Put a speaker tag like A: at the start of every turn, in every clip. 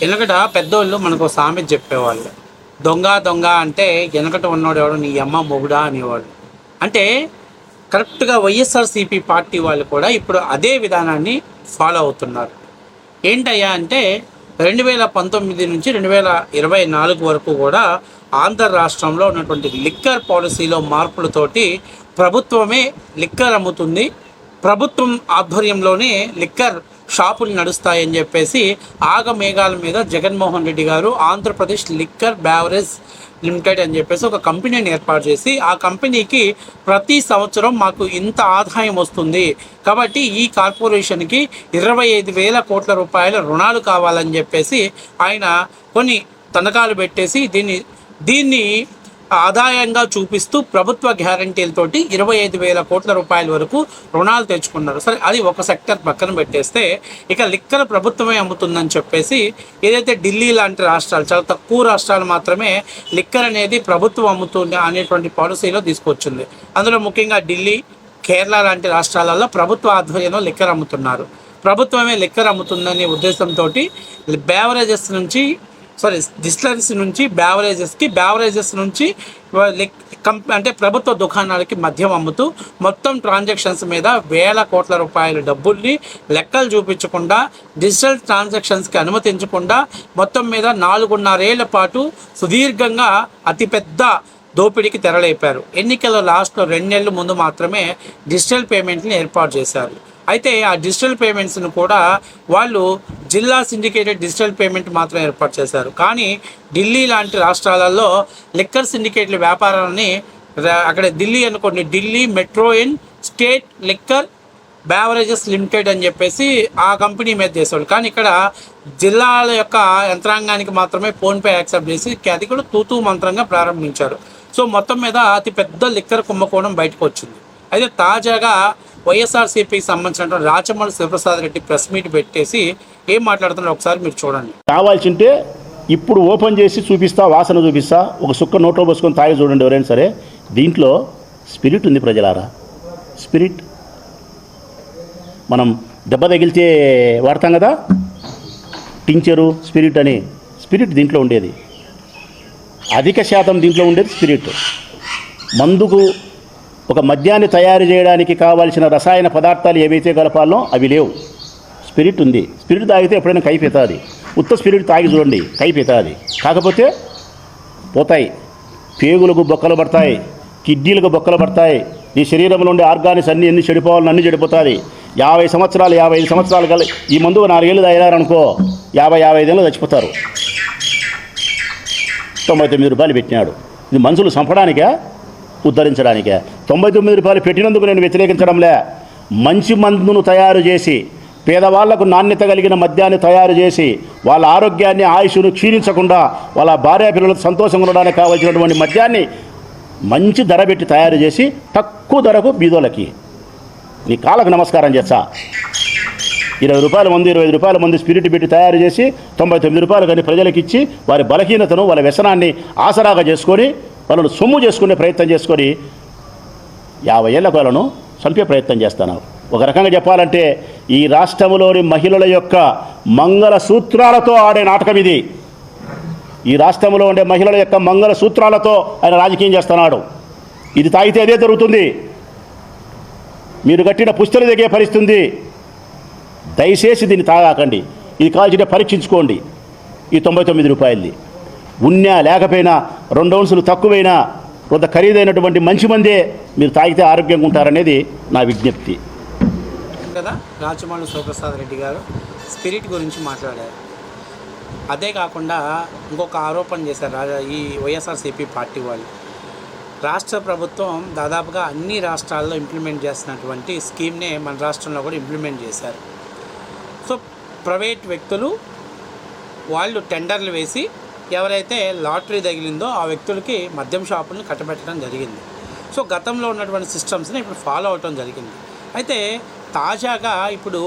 A: వెనకట పెద్దోళ్ళు మనకు సామెత చెప్పేవాళ్ళు. దొంగ దొంగ అంటే వెనకట ఉన్నవాడు ఎవడు నీ అమ్మ మొగుడా? అనేవాడు అంటే కరెక్ట్గా వైఎస్ఆర్సీపీ పార్టీ వాళ్ళు కూడా ఇప్పుడు అదే విధానాన్ని ఫాలో అవుతున్నారు. ఏంటయ్యా అంటే రెండు వేల పంతొమ్మిది నుంచి రెండు వేల ఇరవై నాలుగు వరకు కూడా ఆంధ్ర రాష్ట్రంలో ఉన్నటువంటి లిక్కర్ పాలసీలో మార్పులతోటి ప్రభుత్వమే లిక్కర్ అమ్ముతుంది. ప్రభుత్వం ఆధ్వర్యంలోనే లిక్కర్ షాపులు నడుస్తాయని చెప్పేసి ఆగమేఘాల మీద జగన్మోహన్ రెడ్డి గారు ఆంధ్రప్రదేశ్ లిక్కర్ బ్యావరేజ్ లిమిటెడ్ అని చెప్పేసి ఒక కంపెనీని ఏర్పాటు చేసి ఆ కంపెనీకి ప్రతి సంవత్సరం మాకు ఇంత ఆదాయం వస్తుంది. కాబట్టి ఈ కార్పొరేషన్కి ఇరవై ఐదు వేల కోట్ల రూపాయల రుణాలు కావాలని చెప్పేసి ఆయన కొన్ని తనఖాలు పెట్టేసి దీన్ని దీన్ని ఆదాయంగా చూపిస్తూ ప్రభుత్వ గ్యారంటీలతోటి ఇరవై ఐదు వేల కోట్ల రూపాయల వరకు రుణాలు తెచ్చుకున్నారు. సరే అది ఒక సెక్టర్ పక్కన పెట్టేస్తే ఇక లిక్కర్ ప్రభుత్వమే అమ్ముతుందని చెప్పేసి ఏదైతే ఢిల్లీ లాంటి రాష్ట్రాలు చాలా తక్కువ రాష్ట్రాలు మాత్రమే లిక్కర్ అనేది ప్రభుత్వం అమ్ముతుంది అనేటువంటి పాలసీలో తీసుకొచ్చింది. అందులో ముఖ్యంగా ఢిల్లీ కేరళ లాంటి రాష్ట్రాలలో ప్రభుత్వ ఆధ్వర్యంలో లిక్కర్ అమ్ముతున్నారు. ప్రభుత్వమే లిక్కర్ అమ్ముతుందనే ఉద్దేశంతో బేవరేజెస్ నుంచి సారీ డిస్టిలరీస్ నుంచి బ్యావరేజెస్కి బ్యావరేజెస్ నుంచి వ- కంప్ అంటే ప్రభుత్వ దుకాణాలకి మద్యం అమ్ముతూ మొత్తం ట్రాన్సాక్షన్స్ మీద వేల కోట్ల రూపాయల డబ్బుల్ని లెక్కలు చూపించకుండా డిజిటల్ ట్రాన్సాక్షన్స్కి అనుమతించకుండా మొత్తం మీద నాలుగున్నరేళ్ళ పాటు సుదీర్ఘంగా అతిపెద్ద దోపిడీకి తెరలేపారు. ఎన్నికల లాస్ట్లో రెండు నెలల ముందు మాత్రమే డిజిటల్ పేమెంట్ని ఏర్పాటు చేశారు. అయితే ఆ డిజిటల్ పేమెంట్స్ను కూడా వాళ్ళు జిల్లా సిండికేటెడ్ డిజిటల్ పేమెంట్ మాత్రం ఏర్పాటు చేశారు. కానీ ఢిల్లీ లాంటి రాష్ట్రాలలో లిక్కర్ సిండికేట్ల వ్యాపారాన్ని అక్కడ ఢిల్లీ అనుకోండి Delhi metro in state liquor beverages limited అని చెప్పేసి ఆ కంపెనీ మీద చేసేవాళ్ళు. కానీ ఇక్కడ జిల్లాల యొక్క యంత్రాంగానికి మాత్రమే ఫోన్పే యాక్సెప్ట్ చేసి అది కూడా తూతూ మంత్రంగా ప్రారంభించారు. సో మొత్తం మీద అతి పెద్ద లిక్కర్ కుంభకోణం బయటకు వచ్చింది. అయితే తాజాగా వైఎస్ఆర్సీపీకి సంబంధించిన రాచమల్లి శివప్రసాద్ రెడ్డి ప్రెస్ మీట్ పెట్టేసి ఏం మాట్లాడుతున్నారో ఒకసారి మీరు చూడండి.
B: కావాల్సింటే ఇప్పుడు ఓపెన్ చేసి చూపిస్తా వాసన చూపిస్తా ఒక సుక్క నోట్లో పోసుకొని తాగి చూడండి ఎవరైనా సరే. దీంట్లో స్పిరిట్ ఉంది ప్రజలారా. స్పిరిట్ మనం దెబ్బ తగిలితే వాడతాం కదా? టించరు స్పిరిట్ అని. స్పిరిట్ దీంట్లో ఉండేది. అధిక శాతం దీంట్లో ఉండేది స్పిరిట్. మందుకు ఒక మద్యాన్ని తయారు చేయడానికి కావాల్సిన రసాయన పదార్థాలు ఏవైతే కలపాలో అవి లేవు. స్పిరిట్ ఉంది. స్పిరిట్ తాగితే ఎప్పుడైనా కైపోతుంది ఉత్త స్పిరిట్ తాగి చూడండి కైపోతుంది కాకపోతే పోతాయి. పేగులకు బొక్కలు పడతాయి. కిడ్నీలకు బొక్కలు పడతాయి. నీ శరీరంలో ఉండే ఆర్గానిక్స్ అన్ని ఎన్ని చెడిపోవాలని అన్ని చెడిపోతుంది. యాభై సంవత్సరాలు యాభై ఐదు సంవత్సరాలు కల ఈ మందు నాలుగేళ్ళు తాగినారనుకో యాభై యాభై ఐదేళ్ళు చచ్చిపోతారు. తొంభై తొమ్మిది రూపాయలు పెట్టినాడు. ఇది మనుషులు చంపడానికా? ఉద్ధరించడానికే. తొంభై తొమ్మిది రూపాయలు పెట్టినందుకు నేను వ్యతిరేకించడంలే. మంచి మందును తయారు చేసి పేదవాళ్ళకు నాణ్యత కలిగిన మద్యాన్ని తయారు చేసి వాళ్ళ ఆరోగ్యాన్ని ఆయుష్ను క్షీణించకుండా వాళ్ళ భార్య పిల్లలతో సంతోషంగా ఉండడానికి కావాల్సినటువంటి మద్యాన్ని మంచి ధర పెట్టి తయారు చేసి తక్కువ ధరకు బీదోలకి నీ కాళ్ళకు నమస్కారం చేస్తా. ఇరవై రూపాయల మంది ఇరవై రూపాయల మంది స్పిరిట్ పెట్టి తయారు చేసి తొంభై తొమ్మిది రూపాయలు కానీ ప్రజలకు ఇచ్చి వారి బలహీనతను వాళ్ళ వ్యసనాన్ని ఆసరాగా చేసుకొని వాళ్ళను సొమ్ము చేసుకునే ప్రయత్నం చేసుకొని యాభై ఏళ్ళ వాళ్ళను చంపే ప్రయత్నం చేస్తున్నారు ఒక రకంగా చెప్పాలంటే ఈ రాష్ట్రంలోని మహిళల యొక్క మంగళ సూత్రాలతో ఆడే నాటకం ఇది. ఈ రాష్ట్రంలో ఉండే మహిళల యొక్క మంగళ సూత్రాలతో ఆయన రాజకీయం చేస్తున్నాడు. ఇది తాగితే అదే జరుగుతుంది. మీరు కట్టిన పుస్తలు దిగే పరిస్థితుంది. దయచేసి దీన్ని తాగాకండి. ఇది కాల్చిన పరీక్షించుకోండి. ఈ తొంభై తొమ్మిది రూపాయలది. ఉన్నా లేకపోయినా రెండు ఔన్సులు తక్కువైనా కొంత ఖరీదైనటువంటి మంచి మందే మీరు తాగితే ఆరోగ్యంగా ఉంటారనేది నా విజ్ఞప్తి.
A: కదా రాచమల్లి శివప్రసాద్ రెడ్డి గారు స్పిరిట్ గురించి మాట్లాడారు. అదే కాకుండా ఇంకొక ఆరోపణ చేశారు రాజా ఈ వైఎస్ఆర్సీపీ పార్టీ వాళ్ళు. రాష్ట్ర ప్రభుత్వం దాదాపుగా అన్ని రాష్ట్రాల్లో ఇంప్లిమెంట్ చేస్తున్నటువంటి స్కీమ్నే మన రాష్ట్రంలో కూడా ఇంప్లిమెంట్ చేశారు. సో ప్రైవేట్ వ్యక్తులు వాళ్ళు టెండర్లు వేసి ఎవరైతే లాటరీ తగిలిందో ఆ వ్యక్తులకి మద్యం షాపులను కట్టబెట్టడం జరిగింది. సో గతంలో ఉన్నటువంటి సిస్టమ్స్ని ఇప్పుడు ఫాలో అవటం జరిగింది. అయితే తాజాగా ఇప్పుడు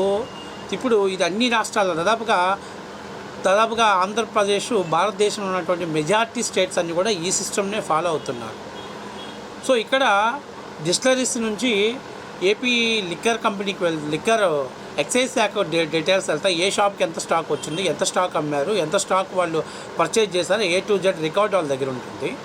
A: ఇప్పుడు ఇది అన్ని రాష్ట్రాల్లో దాదాపుగా దాదాపుగా ఆంధ్రప్రదేశ్ భారతదేశంలో ఉన్నటువంటి మెజార్టీ స్టేట్స్ అన్నీ కూడా ఈ సిస్టమ్నే ఫాలో అవుతున్నారు. సో ఇక్కడ డిస్టిలరీస్ నుంచి ఏపీ లిక్కర్ కంపెనీకి వెళ్ లిక్కర్ ఎక్సైజ్ శాఖ డీ- డీటెయిల్స్ వెళ్తే ఏ షాప్కి ఎంత స్టాక్ వచ్చింది ఎంత స్టాక్ అమ్మారు ఎంత స్టాక్ వాళ్ళు పర్చేజ్ చేశారు ఏ టు జెడ్ రికార్డ్ వాళ్ళ దగ్గర ఉంటుంది.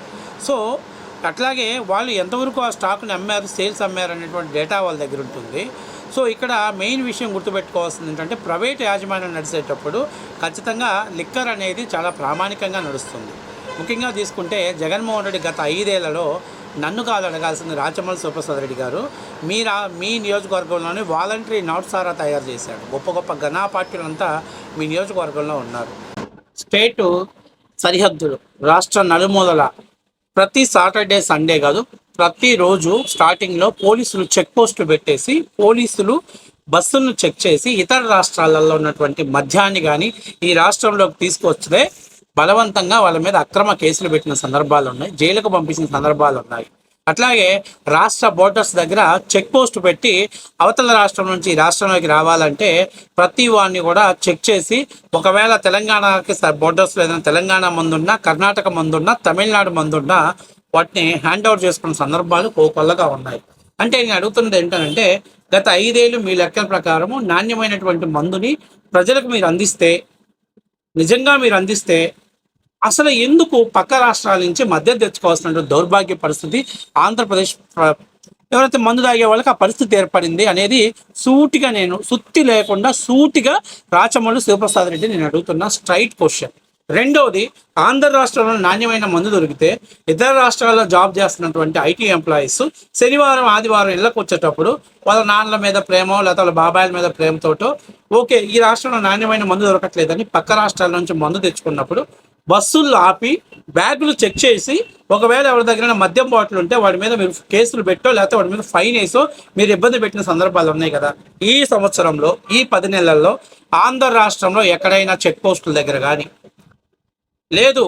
A: సో అట్లాగే వాళ్ళు ఎంతవరకు ఆ స్టాక్ని అమ్మారు సేల్స్ అమ్మారు అనేటువంటి డేటా వాళ్ళ దగ్గర ఉంటుంది. సో ఇక్కడ మెయిన్ విషయం గుర్తుపెట్టుకోవాల్సింది ఏంటంటే ప్రైవేట్ యాజమాన్యం నడిచేటప్పుడు ఖచ్చితంగా లిక్కర్ అనేది చాలా ప్రామాణికంగా నడుస్తుంది. ముఖ్యంగా తీసుకుంటే జగన్మోహన్ రెడ్డి గత ఐదేళ్ళలో నన్ను కాదు అడగాల్సింది రాచమల్లి సుప్రసాద్ రెడ్డి గారు. మీరా మీ నియోజకవర్గంలోనే వాలంటరీ నోట్ సారా తయారు చేశాడు. గొప్ప గొప్ప ఘనా పార్టీలంతా మీ నియోజకవర్గంలో ఉన్నారు. స్టేటు సరిహద్దులు రాష్ట్ర నలుమూలల ప్రతి సాటర్డే సండే కాదు ప్రతిరోజు స్టార్టింగ్లో పోలీసులు చెక్ పోస్టులు పెట్టేసి పోలీసులు బస్సులను చెక్ చేసి ఇతర రాష్ట్రాలలో ఉన్నటువంటి మద్యాన్ని కానీ ఈ రాష్ట్రంలోకి తీసుకొస్తే బలవంతంగా వాళ్ళ మీద అక్రమ కేసులు పెట్టిన సందర్భాలు ఉన్నాయి జైలుకు పంపించిన సందర్భాలు ఉన్నాయి. అట్లాగే రాష్ట్ర బోర్డర్స్ దగ్గర చెక్ పోస్ట్ పెట్టి అవతల రాష్ట్రం నుంచి ఈ రాష్ట్రంలోకి రావాలంటే ప్రతి వాడిని కూడా చెక్ చేసి ఒకవేళ తెలంగాణకి బోర్డర్స్ ఏదైనా తెలంగాణ మందున్నా కర్ణాటక మందున్నా తమిళనాడు మందున్నా వాటిని హ్యాండ్ ఓవర్ చేసుకున్న సందర్భాలు కోకొల్లగా ఉన్నాయి. అంటే నేను అడుగుతున్నది ఏంటంటే గత ఐదేళ్ళు మీ లెక్కల ప్రకారము నాణ్యమైనటువంటి మందుని ప్రజలకు మీరు అందిస్తే నిజంగా మీరు అందిస్తే అసలు ఎందుకు పక్క రాష్ట్రాల నుంచి మధ్య తెచ్చుకోవాల్సిన దౌర్భాగ్య పరిస్థితి ఆంధ్రప్రదేశ్ ఎవరైతే మందు తాగే వాళ్ళకి ఆ పరిస్థితి ఏర్పడింది అనేది సూటిగా నేను సుత్తి లేకుండా సూటిగా రాచమల్లు శివప్రసాద్ రెడ్డి నేను అడుగుతున్న స్ట్రైట్ క్వశ్చన్. రెండవది ఆంధ్ర రాష్ట్రంలో నాణ్యమైన మందు దొరికితే ఇతర రాష్ట్రాల్లో జాబ్ చేస్తున్నటువంటి ఐటీ ఎంప్లాయీస్ శనివారం ఆదివారం ఇళ్ళకు వచ్చేటప్పుడు వాళ్ళ నాన్నల మీద ప్రేమో లేదా వాళ్ళ బాబాయిల మీద ప్రేమతోటో ఓకే ఈ రాష్ట్రంలో నాణ్యమైన మందు దొరకట్లేదని పక్క రాష్ట్రాల నుంచి మందు తెచ్చుకున్నప్పుడు బస్సులు ఆపి బ్యాగులు చెక్ చేసి ఒకవేళ ఎవరి దగ్గర మద్యం బాటిల్ ఉంటే వాడి మీద మీరు కేసులు పెట్టో లేకపోతే వాడి మీద ఫైన్ వేసో మీరు ఇబ్బంది పెట్టిన సందర్భాలు ఉన్నాయి కదా. ఈ సంవత్సరంలో ఈ పది నెలల్లో ఆంధ్ర రాష్ట్రంలో ఎక్కడైనా చెక్ పోస్టుల దగ్గర కానీ లేదు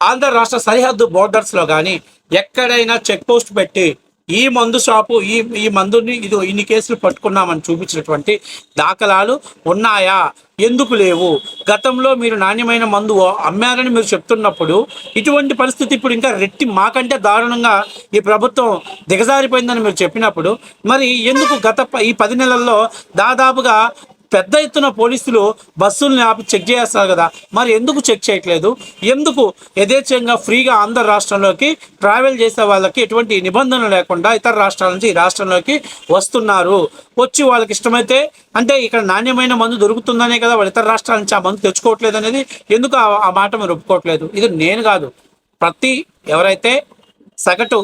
A: ఆంధ్ర రాష్ట్ర సరిహద్దు బోర్డర్స్లో కానీ ఎక్కడైనా చెక్ పోస్ట్ పెట్టి ఈ మందు షాపు ఈ ఈ మందుని ఇది ఇన్ని కేసులు పట్టుకున్నామని చూపించినటువంటి దాఖలాలు ఉన్నాయా? ఎందుకు లేవు? గతంలో మీరు నాణ్యమైన మందు అమ్మారని మీరు చెప్తున్నప్పుడు ఇటువంటి పరిస్థితి ఇప్పుడు ఇంకా రెట్టి మాకంటే దారుణంగా ఈ ప్రభుత్వం దిగజారిపోయిందని మీరు చెప్పినప్పుడు మరి ఎందుకు గత ఈ పది నెలల్లో దాదాపుగా పెద్ద ఎత్తున పోలీసులు బస్సుల్ని ఆపి చెక్ చేస్తారు కదా. మరి ఎందుకు చెక్ చేయట్లేదు? ఎందుకు యథేచ్ఛంగా ఫ్రీగా ఆంధ్ర రాష్ట్రంలోకి ట్రావెల్ చేసే వాళ్ళకి ఎటువంటి నిబంధనలు లేకుండా ఇతర రాష్ట్రాల నుంచి ఈ రాష్ట్రంలోకి వస్తున్నారు? వచ్చి వాళ్ళకి ఇష్టమైతే అంటే ఇక్కడ నాణ్యమైన మందు దొరుకుతుందనే కదా వాళ్ళు ఇతర రాష్ట్రాల నుంచి ఆ మందు తెచ్చుకోవట్లేదు అనేది ఎందుకు ఆ- ఆ మాట మీరు ఒప్పుకోవట్లేదు? ఇది నేను కాదు. ప్రతి ఎవరైతే సగటు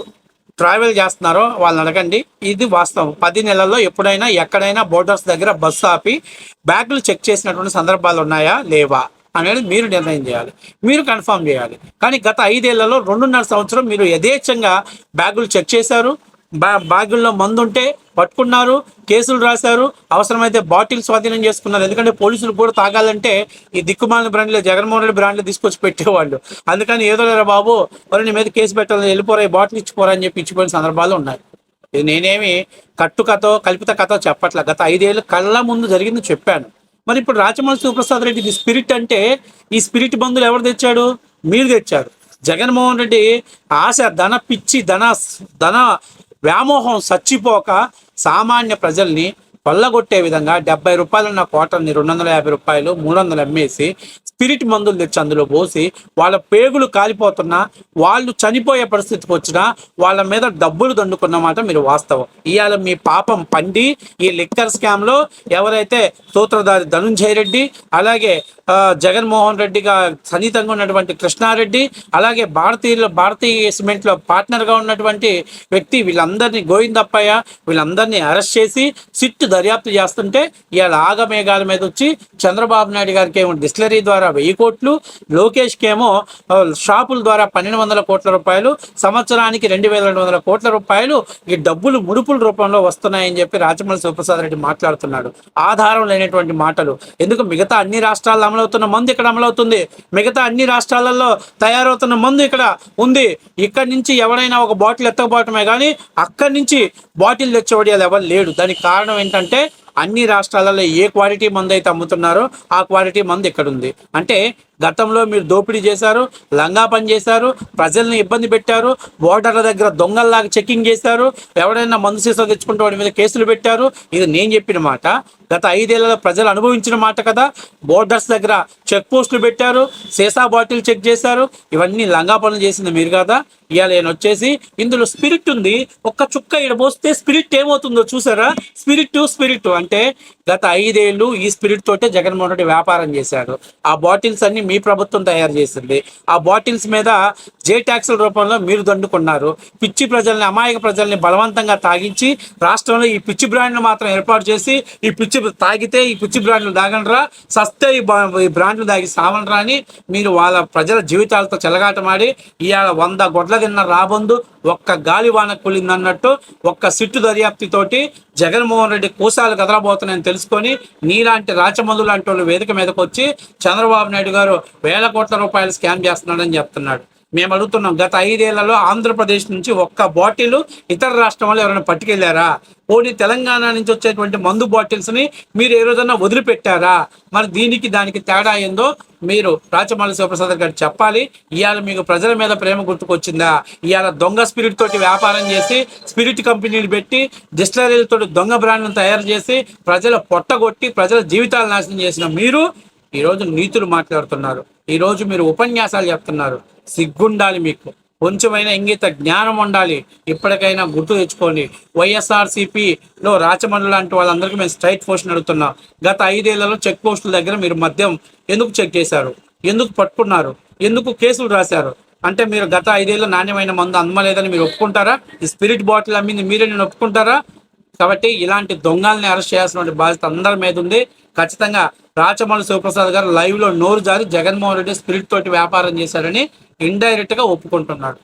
A: ట్రావెల్ చేస్తున్నారో వాళ్ళని అడగండి. ఇది వాస్తవం. పది నెలల్లో ఎప్పుడైనా ఎక్కడైనా బోర్డర్స్ దగ్గర బస్సు ఆపి బ్యాగులు చెక్ చేసినటువంటి సందర్భాలు ఉన్నాయా? లేవా? అనేది మీరు నిర్ణయం చేయాలి. మీరు కన్ఫర్మ్ చేయాలి. కానీ గత ఐదేళ్ళలో రెండున్నర సంవత్సరం మీరు యథేచ్ఛంగా బ్యాగులు చెక్ చేశారు. బ్యా బ్యాగుల్లో మందు ఉంటే పట్టుకున్నారు కేసులు రాశారు అవసరమైతే బాటిల్ స్వాధీనం చేసుకున్నారు. ఎందుకంటే పోలీసులు కూడా తాగాలంటే ఈ దిక్కుమాలిన బ్రాండ్లో జగన్మోహన్ రెడ్డి బ్రాండ్లో తీసుకొచ్చి పెట్టేవాళ్ళు. అందుకని ఏదో లేరా బాబు మరి నీ మీద కేసు పెట్టాలని వెళ్ళిపోరా ఈ బాటిల్ ఇచ్చిపోరా అని చెప్పి ఇచ్చిపోయిన సందర్భాలు ఉన్నాయి. ఇది నేనేమి కట్టు కథో కల్పిత కథో చెప్పట్లే. గత ఐదేళ్ళు కళ్ళ ముందు జరిగింది చెప్పాను. మరి ఇప్పుడు రాచమల్లి సుప్రసాద్ రెడ్డి స్పిరిట్ అంటే ఈ స్పిరిట్ బంధువులు ఎవరు తెచ్చాడు? మీరు తెచ్చారు. జగన్మోహన్ రెడ్డి ఆశ ధన పిచ్చి ధన ధన వ్యామోహం చచ్చిపోక సామాన్య ప్రజల్ని కొల్లగొట్టే విధంగా డెబ్బై రూపాయలున్న కోటల్ని రెండు వందల యాభై రూపాయలు మూడు వందలు అమ్మేసి స్పిరిట్ మందులు తెచ్చి అందులో పోసి వాళ్ళ పేగులు కాలిపోతున్నా వాళ్ళు చనిపోయే పరిస్థితికి వచ్చినా వాళ్ళ మీద డబ్బులు దండుకున్నమాట మీరు వాస్తవం. ఇవాళ మీ పాపం పండి ఈ లిక్కర్ స్కామ్లో ఎవరైతే సూత్రధారి ధనుంజయ రెడ్డి అలాగే జగన్మోహన్ రెడ్డిగా సన్నిహితంగా ఉన్నటువంటి కృష్ణారెడ్డి అలాగే భారతీయుల భారతీయ సిమెంట్లో పార్ట్నర్గా ఉన్నటువంటి వ్యక్తి వీళ్ళందరినీ గోవిందప్పయ్య వీళ్ళందరినీ అరెస్ట్ చేసి సిట్ దర్యాప్తు చేస్తుంటే ఇవాళ ఆగమేఘాల మీద వచ్చి చంద్రబాబు నాయుడు గారికి ఏమో డిస్లరీ ద్వారా వెయ్యి కోట్లు లోకేష్కి ఏమో షాపుల ద్వారా పన్నెండు వందల కోట్ల రూపాయలు సంవత్సరానికి రెండు వేల రెండు వందల కోట్ల రూపాయలు ఈ డబ్బులు ముడుపుల రూపంలో వస్తున్నాయని చెప్పి రాజమౌళి శివప్రసాద్ రెడ్డి మాట్లాడుతున్నాడు. ఆధారం లేనటువంటి మాటలు. ఎందుకు? మిగతా అన్ని రాష్ట్రాల్లో అమలవుతున్న మందు ఇక్కడ అమలవుతుంది. మిగతా అన్ని రాష్ట్రాలలో తయారవుతున్న మందు ఇక్కడ ఉంది. ఇక్కడి నుంచి ఎవరైనా ఒక బాటిల్ ఎత్తకపోవటమే కానీ అక్కడి నుంచి బాటిల్ తెచ్చేవాడు ఎవరు లేడు. దానికి కారణం ఏంటంటే అన్ని రాష్ట్రాలలో ఏ క్వాలిటీ మందు అయితే అమ్ముతున్నారో ఆ క్వాలిటీ మందు ఇక్కడ ఉంది అంటే గతంలో మీరు దోపిడీ చేశారు లంగా పని చేశారు ప్రజల్ని ఇబ్బంది పెట్టారు బోర్డర్ల దగ్గర దొంగల్లాగా చెకింగ్ చేశారు ఎవడైనా మందు సీసా తెచ్చుకుంటే వాడి మీద కేసులు పెట్టారు. ఇది నేను చెప్పిన మాట. గత ఐదేళ్ళలో ప్రజలు అనుభవించిన మాట కదా. బోర్డర్స్ దగ్గర చెక్ పోస్టులు పెట్టారు సీసా బాటిల్ చెక్ చేశారు. ఇవన్నీ లంగా పనులు చేసింది మీరు కదా? ఇవాళ నేను వచ్చేసి ఇందులో స్పిరిట్ ఉంది. ఒక్క చుక్క ఇక్కడ పోస్తే స్పిరిట్ ఏమవుతుందో చూసారా? స్పిరిట్ స్పిరిట్ అంటే గత ఐదేళ్ళు ఈ స్పిరిట్ తోటే జగన్మోహన్ రెడ్డి వ్యాపారం చేశాడు. ఆ బాటిల్స్ అన్ని మీ ప్రభుత్వం తయారు చేసింది. ఆ బాటిల్స్ మీద జే ట్యాక్సుల రూపంలో మీరు దండుకున్నారు. పిచ్చి ప్రజల్ని అమాయక ప్రజల్ని బలవంతంగా తాగించి రాష్ట్రంలో ఈ పిచ్చి బ్రాండ్లు మాత్రం ఏర్పాటు చేసి ఈ పిచ్చి తాగితే ఈ పిచ్చి బ్రాండ్లు తాగండ్రా సస్తే ఈ ఈ బ్రాండ్లు తాగి సావనరా అని మీరు వాళ్ళ ప్రజల జీవితాలతో చెలగాటమాడి ఇవాళ వంద గొడ్ల తిన్న రాబందు ఒక్క గాలి వాన కూలిందన్నట్టు ఒక్క సిట్టు దర్యాప్తుతోటి జగన్మోహన్ రెడ్డి కూసాలు కదలబోతున్నాయని తెలుసుకొని నీలాంటి రాచమందు లాంటి వాళ్ళు వేదిక మీదకి వచ్చి చంద్రబాబు నాయుడు గారు వేల కోట్ల రూపాయలు స్కామ్ చేస్తున్నాడని చెప్తున్నాడు. మేము అడుగుతున్నాం గత ఐదేళ్ళలో ఆంధ్రప్రదేశ్ నుంచి ఒక్క బాటిల్ ఇతర రాష్ట్రం వాళ్ళు ఎవరైనా పట్టుకెళ్ళారా? పోనీ తెలంగాణ నుంచి వచ్చేటువంటి మందు బాటిల్స్ని మీరు ఏ రోజన్నా వదిలిపెట్టారా? మరి దీనికి దానికి తేడా ఏందో మీరు రాచమల్లి శివప్రసాద్ గారు చెప్పాలి. ఇవాళ మీకు ప్రజల మీద ప్రేమ గుర్తుకొచ్చిందా? ఇవాళ దొంగ స్పిరిట్ తోటి వ్యాపారం చేసి స్పిరిట్ కంపెనీలు పెట్టి డిస్టలరీలతో దొంగ బ్రాండ్లను తయారు చేసి ప్రజల పొట్టగొట్టి ప్రజల జీవితాలు నాశనం చేసిన మీరు ఈరోజు నీతులు మాట్లాడుతున్నారు. ఈరోజు మీరు ఉపన్యాసాలు చెప్తున్నారు. సిగ్గుండాలి మీకు. కొంచెమైనా ఇంగిత జ్ఞానం ఉండాలి. ఇప్పటికైనా గుర్తు తెచ్చుకోండి. వైఎస్ఆర్సీపీలో రాచమండ్రి లాంటి వాళ్ళందరికీ మేము స్ట్రైట్ పోస్ట్ నడుతున్నాం గత ఐదేళ్ళలో చెక్ పోస్టుల దగ్గర మీరు మద్యం ఎందుకు చెక్ చేశారు? ఎందుకు పట్టుకున్నారు? ఎందుకు కేసులు రాశారు? అంటే మీరు గత ఐదేళ్ళు నాణ్యమైన మందు అందమలేదని మీరు ఒప్పుకుంటారా? ఈ స్పిరిట్ బాటిల్ అమ్మింది మీరే నేను ఒప్పుకుంటారా? కాబట్టి ఇలాంటి దొంగల్ని అరెస్ట్ చేయాల్సిన బాధ్యత అందరి మీద ఉంది. ఖచ్చితంగా రాచమల్లి శివప్రసాద్ గారు లైవ్లో నోరు జారి జగన్మోహన్ రెడ్డి స్పిరిట్ తోటి వ్యాపారం చేశారని ఇండైరెక్ట్గా ఒప్పుకుంటున్నాడు.